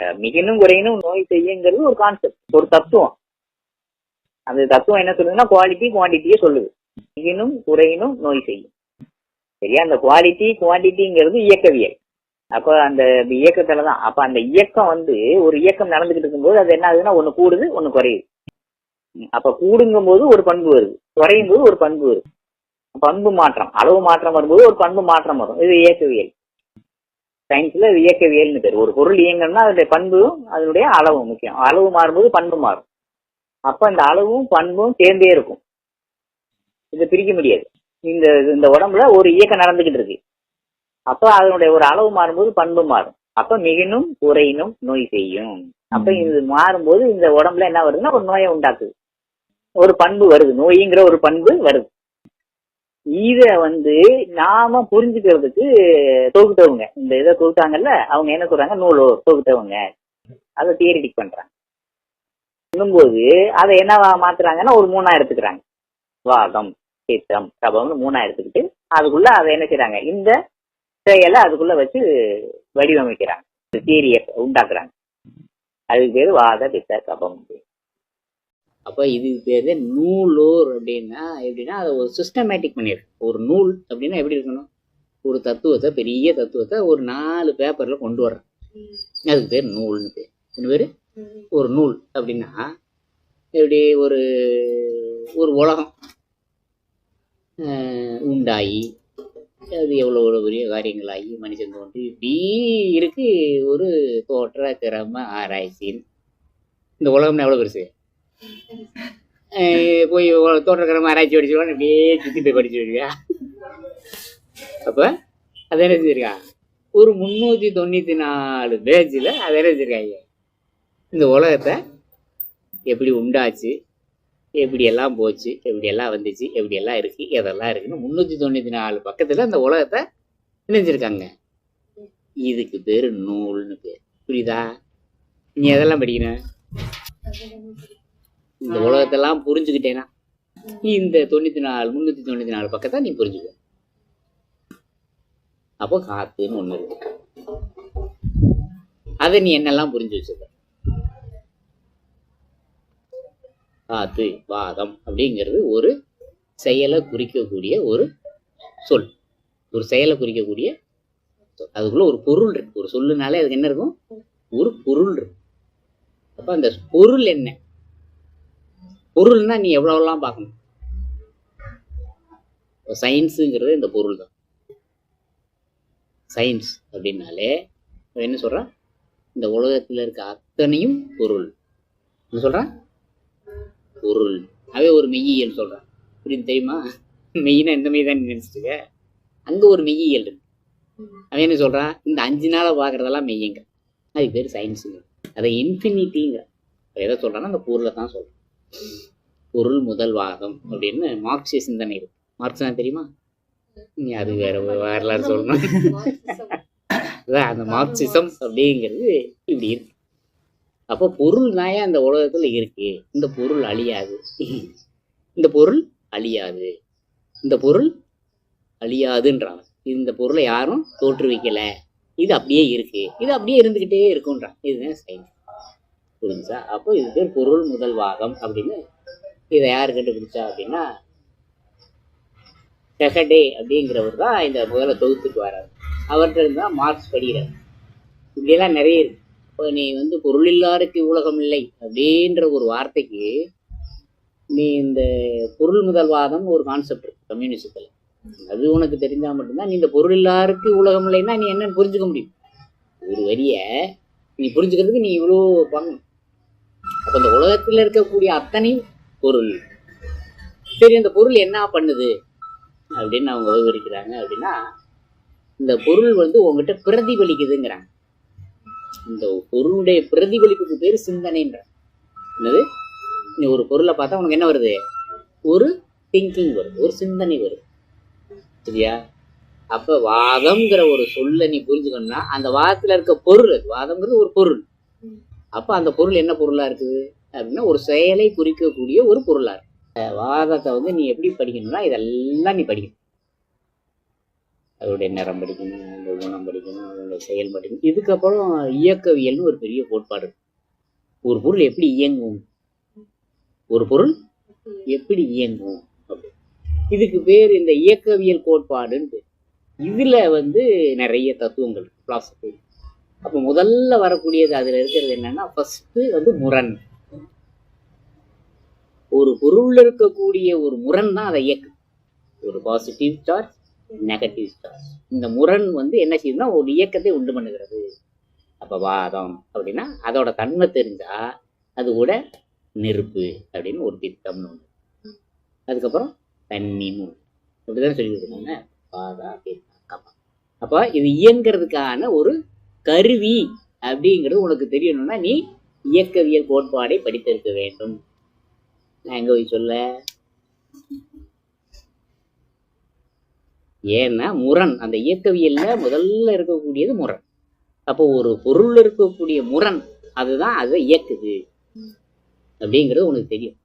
மிகனும் குறையினும் நோய் செய்யுங்கிறது ஒரு கான்செப்ட் ஒரு தத்துவம். அந்த தத்துவம் என்ன சொல்லுதுன்னா குவாலிட்டி குவான்டிட்டியே சொல்லுது. மிகனும் குறையினும் நோய் செய்யும். சரியா? அந்த குவாலிட்டி குவான்டிட்டிங்கிறது இயக்கவியல். அப்போ அந்த இயக்கத்துல தான். அப்ப அந்த இயக்கம் வந்து ஒரு இயக்கம் நடந்துகிட்டு இருக்கும்போது அது என்ன ஆகுதுன்னா ஒண்ணு கூடுது ஒண்ணு குறையுது. அப்ப கூடுங்கும் போது ஒரு பண்பு வருது. குறையும் போது ஒரு பண்பு வருது. பண்பு மாற்றம் அளவு மாற்றம் வரும்போது ஒரு பண்பு மாற்றம் வரும். இது இயக்கவியல். சயின்ஸ்ல இயக்கவியல்னு பேர். ஒரு பொருள் இயங்கணும்னா அதனுடைய பண்பும் அதனுடைய அளவும் முக்கியம். அளவு மாறும்போது பண்பு மாறும். அப்ப இந்த அளவும் பண்பும் சேர்ந்தே இருக்கும். இதை பிரிக்க முடியாது. இந்த இந்த உடம்புல ஒரு இயக்கம் நடந்துகிட்டு இருக்கு. அப்ப அதனுடைய ஒரு அளவு மாறும்போது பண்பு மாறும். அப்ப மிகினும் குறையினும் நோய் செய்யும். அப்ப இது மாறும்போது இந்த உடம்புல என்ன வருதுன்னா ஒரு நோயை உண்டாக்குது. ஒரு பண்பு வருது. நோய்ங்கிற ஒரு பண்பு வருது. இத வந்து நாம புரிஞ்சுக்கிறதுக்கு தொகுத்தவங்க. இந்த இதை தொகுத்தாங்கல்ல அவங்க என்ன சொல்றாங்க? நூலோ தொகுத்தவங்க. அதை தியரிட்டிக் பண்றாங்க. சொல்லும்போது அதை என்ன மாத்துறாங்கன்னா ஒரு மூணா எடுத்துக்கிறாங்க. வாதம் சித்தம் கபம்னு மூணா எடுத்துக்கிட்டு அதுக்குள்ள அதை என்ன செய்யறாங்க இந்த செயலை அதுக்குள்ள வச்சு வடிவமைக்கிறாங்க. தியரியை உண்டாக்குறாங்க. அதுக்கு பேர் வாத பித்த கபம் அப்போ இதுக்கு பேர் நூலோர் அப்படின்னா எப்படின்னா அதை ஒரு சிஸ்டமேட்டிக் பண்ணியிருக்கு ஒரு நூல் அப்படின்னா எப்படி இருக்கணும்? ஒரு தத்துவத்தை பெரிய தத்துவத்தை ஒரு நாலு பேப்பரில் கொண்டு வர்றேன். அதுக்கு பேர் நூல்னு பேர். என்ன பேர்? ஒரு நூல் அப்படின்னா எப்படி ஒரு ஒரு உலகம். உண்டாகி அது எவ்வளோ எவ்வளோ பெரிய காரியங்களாகி மனுஷன் தோன்றி இப்படி இருக்கு. ஒரு தோற்ற திறமை ஆராய்ச்சின்னு இந்த உலகம்னா எவ்வளோ பெருசு? போய் உ- தோட்டக்கிழமை ஆராய்ச்சி படிச்சுருவான் அப்படியே சுற்றி போய் படிச்சு வருவியா அப்போ அதை என்ன ஒரு முந்நூற்றி தொண்ணூற்றி நாலு பேஜில் அதை என்ன இந்த உலகத்தை எப்படி உண்டாச்சு எப்படி எல்லாம் போச்சு எப்படி எல்லாம் வந்துச்சு எப்படி எல்லாம் இருக்கு எதெல்லாம் இருக்குன்னு முந்நூற்றி தொண்ணூற்றி நாலு பக்கத்தில் அந்த உலகத்தை இணைஞ்சிருக்காங்க இதுக்கு பேர் நூல்னு பேர். புரியுதா? நீ எதெல்லாம் படிக்கணும்? இந்த உலகத்தெல்லாம் புரிஞ்சுக்கிட்டேனா? இந்த தொண்ணூத்தி நாலு முன்னூத்தி தொண்ணூத்தி நாலு பக்கத்தை நீ புரிஞ்சுக்க. அப்போ காத்துன்னு ஒண்ணு இருக்கு. அதை நீ என்னெல்லாம் புரிஞ்சு வச்சிருக்க? காத்து வாதம் அப்படிங்கிறது ஒரு செயலை குறிக்கக்கூடிய ஒரு சொல். ஒரு செயலை குறிக்கக்கூடிய சொல். அதுக்குள்ள ஒரு பொருள் இருக்கு. ஒரு சொல்லுனாலே அதுக்கு என்ன இருக்கும்? ஒரு பொருள் இருக்கு. அப்ப அந்த பொருள் என்ன? பொருள்னா நீ எவ்வளோலாம் பார்க்கணும்? சயின்ஸுங்கிறது இந்த பொருள் தான். சயின்ஸ் அப்படின்னாலே என்ன சொல்றான்? இந்த உலகத்தில் இருக்க அத்தனையும் பொருள். என்ன சொல்றான்? பொருள். அதே ஒரு மெய்யியல் சொல்றான். புரியுது தெரியுமா? மெய்னா இந்த மெய் தான் நினைச்சிட்டு அங்க ஒரு மெய்யியல் இருக்கு. அவன் என்ன சொல்றான்? இந்த அஞ்சு நாளை பாக்குறதெல்லாம் மெய்யுங்க. அதுக்கு பேர் சயின்ஸுங்க அதை இன்ஃபினிட்டிங்கிற எதை சொல்றான்னா அந்த பொருளை தான் சொல்றேன். பொருள் முதல்வாதம் அப்படின்னு மார்க்சிய சிந்தனை இருக்கு. மார்க்ஸ்னா தெரியுமா? நீ அது வேற ஒரு வரலாறு சொல்லணும். அதான் அந்த மார்க்சிசம் அப்படிங்கிறது இப்படி இருக்கு. அப்போ பொருள் நாயா அந்த உலகத்துல இருக்கு. இந்த பொருள் அழியாது. இந்த பொருள் அழியாது. இந்த பொருள் அழியாதுன்றான் இந்த பொருளை யாரும் தோற்றுவிக்கல. இது அப்படியே இருக்கு. இது அப்படியே இருந்துகிட்டே இருக்குன்றான் இதுதான் சயின்ஸ் புரிஞ்சா? அப்போ இது பேர் பொருள் முதல்வாதம் அப்படின்னு இதை யார் கண்டுபிடிச்சா அப்படின்னா செகடே அப்படிங்கிறவர் தான் இந்த முதல்ல தொகுத்துட்டு வர்றாரு. அவர்கிட்ட இருந்தால் மார்க்ஸ் படிக்கிறார். இப்படியெல்லாம் நிறைய இருக்கு. இப்போ நீ வந்து பொருள் இல்லாருக்கு உலகம் இல்லை அப்படின்ற ஒரு வார்த்தைக்கு நீ இந்த பொருள் முதல்வாதம் ஒரு கான்செப்ட் இருக்கு கம்யூனிசத்தில் அது உனக்கு தெரிஞ்சா மட்டும்தான் நீ இந்த பொருள் இல்லாருக்கு உலகம் இல்லைன்னா நீ என்னன்னு புரிஞ்சுக்க முடியும். ஒரு வரிய நீ புரிஞ்சுக்கிறதுக்கு நீ இவ்வளோ பண்ணணும். அப்போ இந்த உலகத்தில் இருக்கக்கூடிய அத்தனை பொருள். சரி அந்த பொருள் என்ன பண்ணுது? அப்படின்னு அவங்க விவரிக்கிறாங்க அப்படின்னா இந்த பொருள் வந்து உங்ககிட்ட பிரதிபலிக்குதுங்கிறாங்க. இந்த பொருளுடைய பிரதிபலிப்புக்கு பேர் சிந்தனைன்ற என்னது? நீ ஒரு பொருளை பார்த்தா உனக்கு என்ன வருது? ஒரு திங்கிங் வருது ஒரு சிந்தனை வருது சரியா? அப்ப வாதம்ங்கிற ஒரு சொல்லை நீ புரிஞ்சுக்கணும்னா அந்த வாதத்துல இருக்க பொருள் அது வாதம்ங்கிறது ஒரு பொருள். அப்போ அந்த பொருள் என்ன பொருளா இருக்குது அப்படின்னா ஒரு செயலை குறிக்கக்கூடிய ஒரு பொருளா இருக்குது வாதத்தை வந்து நீ எப்படி படிக்கணும்னா இதெல்லாம் நீ படிக்கணும். அதோடைய நிறம் படிக்கணும் அதோட குணம் படிக்கணும் அதோட செயல் படிக்கணும். இதுக்கப்புறம் இயக்கவியல்னு ஒரு பெரிய கோட்பாடு ஒரு பொருள் எப்படி இயங்கும்? ஒரு பொருள் எப்படி இயங்கும்? அப்படி. இதுக்கு பேர் இந்த இயக்கவியல் கோட்பாடுன்னு இதுல வந்து நிறைய தத்துவங்கள் பிலாசபி அப்ப முதல்ல வரக்கூடியது அதுல இருக்கிறது என்னன்னா ஃபர்ஸ்ட் வந்து முரண். ஒரு பொருள்ல இருக்கக்கூடிய ஒரு முரண் தான் அதை இயக்கு. ஒரு பாசிட்டிவ் சார்ஜ் நெகட்டிவ் சார்ஜ் இந்த முரண் வந்து என்ன செய்யுதுன்னா ஒரு இயக்கத்தை உண்டு பண்ணுகிறது. அப்ப வாதம் அப்படின்னா அதோட தன்மை தெரிஞ்சா அது கூட நெருப்பு அப்படின்னு ஒரு திட்டம்னு ஒண்ணு. அதுக்கப்புறம் தண்ணின்னு ஒண்ணு அப்படிதான் சொல்லி கொடுத்தாங்க பாதா தீர்த்தா, கப்பா அப்ப இது இயங்கிறதுக்கான ஒரு கருவி அப்படிங்கிறது உனக்கு தெரியணும்னா நீ இயக்கவியல் கோட்பாடை படித்திருக்க வேண்டும். நான் எங்க போய் சொல்ல. ஏன்னா முரண் அந்த இயக்கவியல்ல முதல்ல இருக்கக்கூடியது முரண். அப்போ ஒரு பொருள் இருக்கக்கூடிய முரண் அதுதான் அதை இயக்குது. அப்படிங்கிறது உனக்கு தெரியும்.